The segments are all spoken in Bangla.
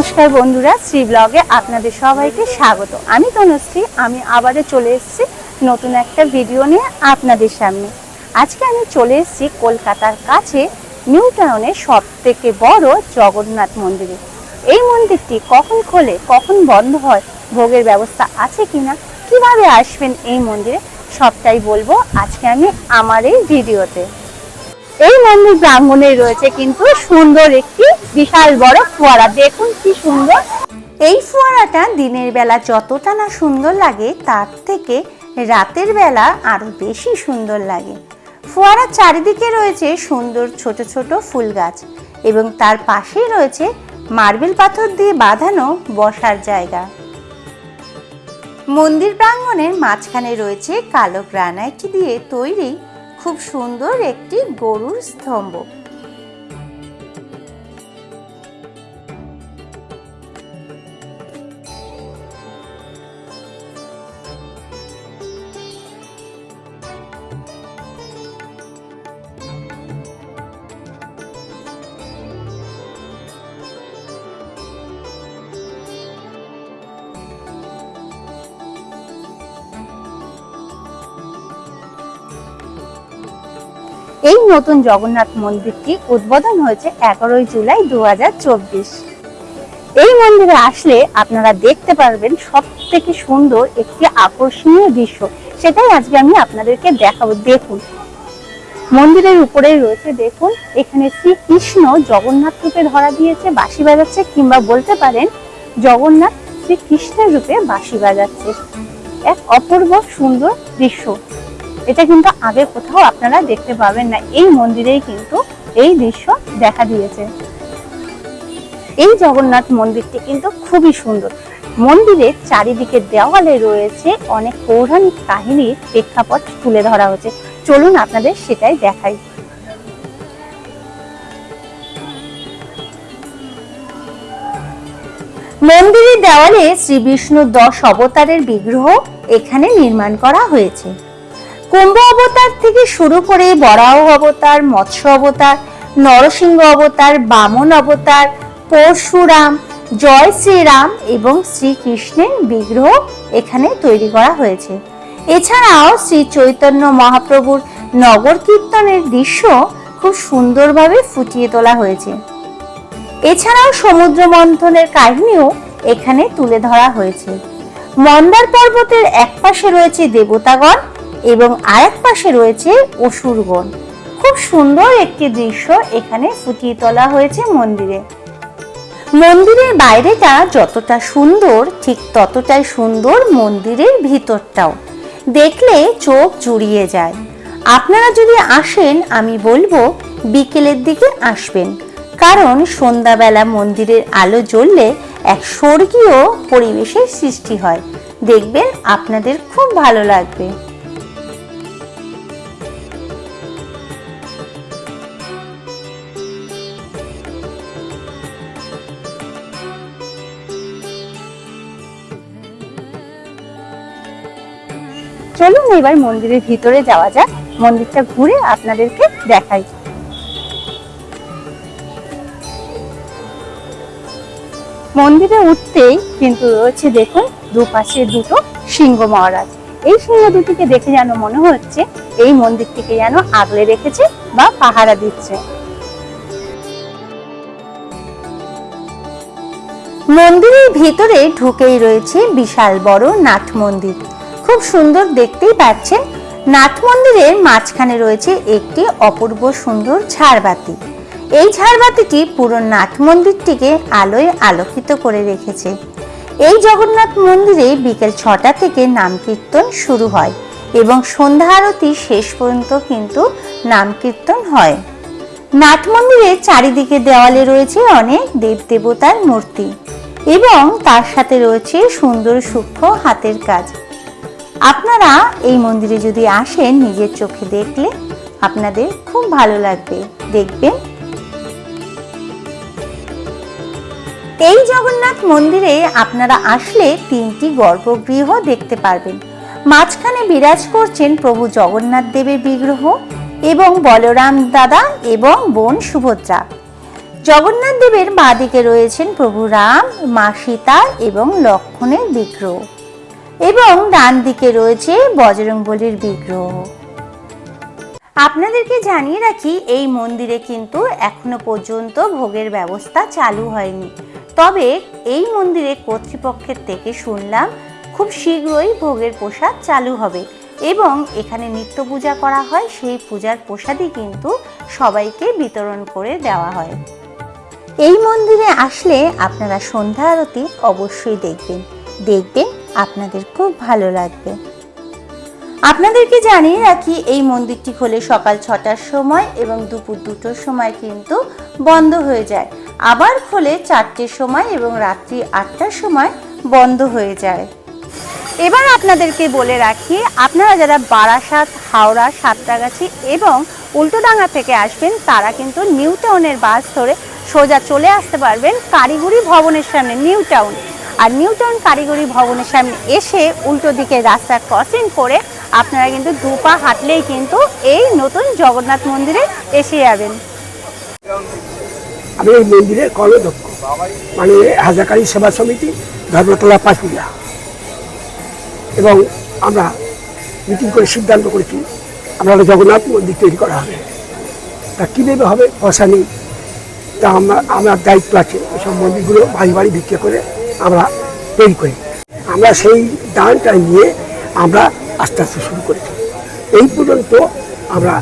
নমস্কার বন্ধুরা, শ্রী ব্লগে আপনাদের সবাইকে স্বাগত। আমি তনুশ্রী, আমি আবারও চলে এসেছি নতুন একটা ভিডিও নিয়ে আপনাদের সামনে। আজকে আমি চলে এসেছি কলকাতার কাছে নিউ টাউনের সব থেকে বড় জগন্নাথ মন্দিরে। এই মন্দিরটি কখন খোলে, কখন বন্ধ হয়, ভোগের ব্যবস্থা আছে কিনা, কীভাবে আসবেন এই মন্দিরে, সবটাই বলব আজকে আমি আমার এই ভিডিওতে। এই মন্দির প্রাঙ্গণে রয়েছে কিন্তু সুন্দর একটি বিশাল বড় ফোয়ারা। দেখুন কি সুন্দর। এই ফোয়ারাটা দিনের বেলা যতটা না সুন্দর লাগে, তার থেকে রাতের বেলা আরও বেশি সুন্দর লাগে। ফোয়ারার চারিদিকে রয়েছে সুন্দর ছোট ছোট ফুল গাছ এবং তার পাশেই রয়েছে মার্বেল পাথর দিয়ে বাঁধানো বসার জায়গা। মন্দির প্রাঙ্গণের মাঝখানে রয়েছে কালো গ্রানাইট দিয়ে তৈরি খুব সুন্দর একটি গরুর স্তম্ভ। এই নতুন জগন্নাথ মন্দিরটি উদ্বোধন হয়েছে এগারোই জুলাই দু হাজার চব্বিশ। এই মন্দিরে আসলে আপনারা দেখতে পারবেন সব থেকে সুন্দর একটি আকর্ষণীয় দৃশ্য। সেটাই আজকে আমি আপনাদেরকে দেখাবো। দেখুন, মন্দিরের উপরেই রয়েছে, দেখুন, এখানে শ্রীকৃষ্ণ জগন্নাথ রূপে ধরা দিয়েছে, বাঁশি বাজাচ্ছে, কিংবা বলতে পারেন জগন্নাথ শ্রীকৃষ্ণের রূপে বাঁশি বাজাচ্ছে। এক অপূর্ব সুন্দর দৃশ্য। এটা কিন্তু আগে কোথাও আপনারা দেখতে পাবেন না। এই মন্দিরেই কিন্তু এই দৃশ্য দেখা দিয়েছে। এই জগন্নাথ মন্দিরটি কিন্তু খুবই সুন্দর। মন্দিরের চারিদিকে দেওয়ালে রয়েছে অনেক পৌরাণিক কাহিনীর প্রেক্ষাপট তুলে ধরা হয়েছে। চলুন আপনাদের সেটাই দেখাই। মন্দিরের দেওয়ালে শ্রী বিষ্ণুর দশ অবতারের বিগ্রহ এখানে নির্মাণ করা হয়েছে। কুম্ভ অবতার থেকে শুরু করে বরাহ অবতার, মৎস্য অবতার, নরসিংহ অবতার, বামন অবতার, পরশুরাম, জয় শ্রীরাম এবং শ্রীকৃষ্ণের বিগ্রহ এখানে তৈরি করা হয়েছে। এছাড়াও শ্রী চৈতন্য মহাপ্রভুর নগর কীর্তনের দৃশ্য খুব সুন্দরভাবে ফুটিয়ে তোলা হয়েছে। এছাড়াও সমুদ্র মন্থনের কাহিনীও এখানে তুলে ধরা হয়েছে। মন্দার পর্বতের এক পাশে রয়েছে দেবতাগণ এবং আরেক পাশে রয়েছে অসুরগণ খুব সুন্দর একটি দৃশ্য এখানে ফুটিয়ে তোলা হয়েছে মন্দিরে। মন্দিরের বাইরেটা যতটা সুন্দর, ঠিক ততটাই সুন্দর মন্দিরের ভিতরটাও। দেখলে চোখ জুড়িয়ে যায়। আপনারা যদি আসেন, আমি বলব বিকেলের দিকে আসবেন। কারণ সন্ধ্যাবেলা মন্দিরের আলো জ্বললে এক স্বর্গীয় পরিবেশের সৃষ্টি হয়। দেখবেন আপনাদের খুব ভালো লাগবে। চলুন এবার মন্দিরের ভিতরে যাওয়া যাক। মন্দিরটা ঘুরে আপনাদেরকে দেখাই। মন্দিরে উঠতেই কিন্তু রয়েছে দেখুন দুপাশে দুটো সিংহ মহারাজ। এই সিংহ দুটিকে দেখে যেন মনে হচ্ছে এই মন্দিরটিকে যেন আগলে রেখেছে বা পাহারা দিচ্ছে। মন্দিরের ভিতরে ঢুকেই রয়েছে বিশাল বড় নাট মন্দির। খুব সুন্দর দেখতেই পাচ্ছেন। নাট মন্দিরের মাঝখানে রয়েছে একটি অপূর্ব সুন্দর ঝাড়বাতি। এই ঝাড়বাতিটি পুরো নাট মন্দিরটিকে আলোয় আলোকিত করে রেখেছে। এই জগন্নাথ মন্দিরে বিকেল ছটা থেকে নাম কীর্তন শুরু হয় এবং সন্ধ্যা আরতি শেষ পর্যন্ত কিন্তু নাম কীর্তন হয়। নাট মন্দিরের চারিদিকে দেওয়ালে রয়েছে অনেক দেবদেবতার মূর্তি এবং তার সাথে রয়েছে সুন্দর সূক্ষ্ম হাতের কাজ। আপনারা এই মন্দিরে যদি আসেন নিজের চোখে দেখলে, আপনাদের খুব ভালো লাগবে। দেখবেন। এই জগন্নাথ মন্দিরে আপনারা আসলে তিনটি গর্ভগৃহ দেখতে পারবেন। মাঝখানে বিরাজ করছেন প্রভু জগন্নাথ দেবের বিগ্রহ এবং বলরাম দাদা এবং বোন সুভদ্রা। জগন্নাথ দেবের বাঁদিকে রয়েছেন প্রভু রাম, মা সীতা এবং লক্ষণের বিগ্রহ। এবং ডান দিকে রয়েছে বজরংবলীর বিগ্রহ। আপনাদেরকে জানিয়ে রাখি, এই মন্দিরে কিন্তু এখনও পর্যন্ত ভোগের ব্যবস্থা চালু হয়নি। তবে এই মন্দিরে কর্তৃপক্ষের থেকে শুনলাম, খুব শীঘ্রই ভোগের প্রসাদ চালু হবে এবং এখানে নিত্য পূজা করা হয়, সেই পূজার প্রসাদই কিন্তু সবাইকে বিতরণ করে দেওয়া হয়। এই মন্দিরে আসলে আপনারা সন্ধ্যা আরতি অবশ্যই দেখবেন। দেখবেন আপনাদের খুব ভালো লাগবে। আপনাদেরকে জানিয়ে রাখি, এই মন্দিরটি খোলে সকাল ছটার সময় এবং দুপুর দুটোর সময় কিন্তু বন্ধ হয়ে যায়। আবার খোলে চারটের সময় এবং রাত্রি আটটার সময় বন্ধ হয়ে যায়। এবার আপনাদেরকে বলে রাখি, আপনারা যারা বারাসাত, হাওড়া সাতটাগাছি এবং উল্টোডাঙ্গা থেকে আসবেন, তারা কিন্তু নিউ টাউনের বাস ধরে সোজা চলে আসতে পারবেন কারিগরি ভবনের সামনে, নিউ টাউন। আর নিউ টাউন কারিগরি ভবনের সামনে এসে উল্টো দিকে রাস্তা ক্রসিং করে আপনারা কিন্তু দুপা হাঁটলেই কিন্তু এই নতুন জগন্নাথ মন্দিরে এসে যাবেন। আমি এই মন্দিরের কর্মদক্ষ মানে হাজাকারী সেবা সমিতি, ধর্মতলা পাঁচপুরিয়া এবং আমরা মিটিং করে সিদ্ধান্ত করেছি, আমরা জগন্নাথ মন্দির তৈরি করা হবে। তা কীভাবে হবে, পয়সা নেই। তা আমরা, আমার দায়িত্ব আছে, এসব মন্দিরগুলো বাড়ি বাড়ি বিক্রি করে আমরা তৈরি করি। আমরা সেই দানটা নিয়ে আমরা আস্তে আস্তে শুরু করেছি এই পর্যন্ত আমরা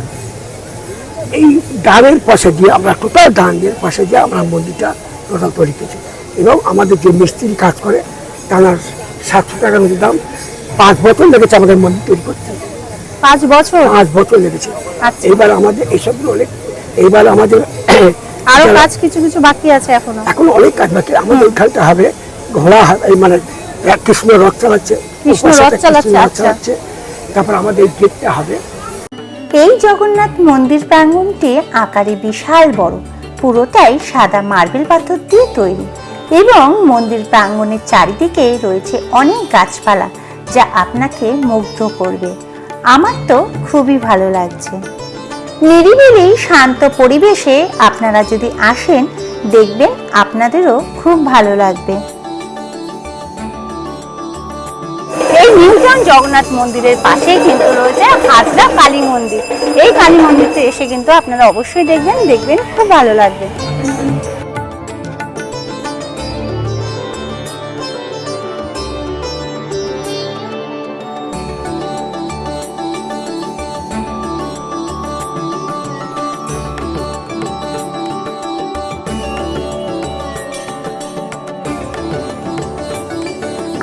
এই দানের পাশে দিয়ে আমরা টোটাল দান দিয়ে পয়সা দিয়ে আমরা মন্দিরটা টোটাল তৈরি করেছি। এবং আমাদের যে মিস্ত্রি কাজ করে তার সাতশো টাকার মধ্যে দাম পাঁচ বছর লেগেছে আমাদের মন্দির তৈরি করতে। পাঁচ বছর? পাঁচ বছর লেগেছে। আচ্ছা। এইবার আমাদের এইসবগুলো অনেক এইবার আমাদের আরও কাজ কিছু কিছু বাকি আছে এখনও? এখন অনেক কাজ বাকি। আমাদের ওইখানটা হবে ঘোড়া এই মানে কৃষ্ণ রথ চালাচ্ছে কৃষ্ণ রথ চালাচ্ছে, আচ্ছা। চালাচ্ছে। তারপর আমাদের এই গেটটা হবে। এই জগন্নাথ মন্দির প্রাঙ্গণটি আকারে বিশাল বড়। পুরোটাই সাদা মার্বেল পাথর দিয়ে তৈরি। এবং মন্দির প্রাঙ্গণের চারিদিকে রয়েছে অনেক গাছপালা যা আপনাকে মুগ্ধ করবে। আমার তো খুবই ভালো লাগছে। নিরিবিলি শান্ত পরিবেশে আপনারা যদি আসেন দেখবেন আপনাদেরও খুব ভালো লাগবে। এই জগন্নাথ মন্দিরের পাশেই কিন্তু রয়েছে হাজরা কালী মন্দির। এই কালী মন্দিরতে এসে কিন্তু আপনারা অবশ্যই দেখবেন দেখবেন, খুব ভালো লাগবে।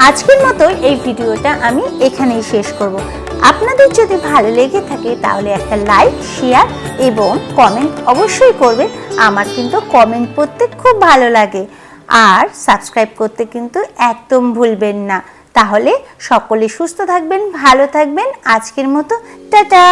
আজকের মতো এই ভিডিওটা আমি এখানেই শেষ করব। আপনাদের যদি ভালো লেগে থাকে তাহলে একটা লাইক, শেয়ার এবং কমেন্ট অবশ্যই করবেন। আমার কিন্তু কমেন্ট পড়তে খুব ভালো লাগে। আর সাবস্ক্রাইব করতে কিন্তু একদম ভুলবেন না। তাহলে সকলে সুস্থ থাকবেন, ভালো থাকবেন। আজকের মতো, টাটা।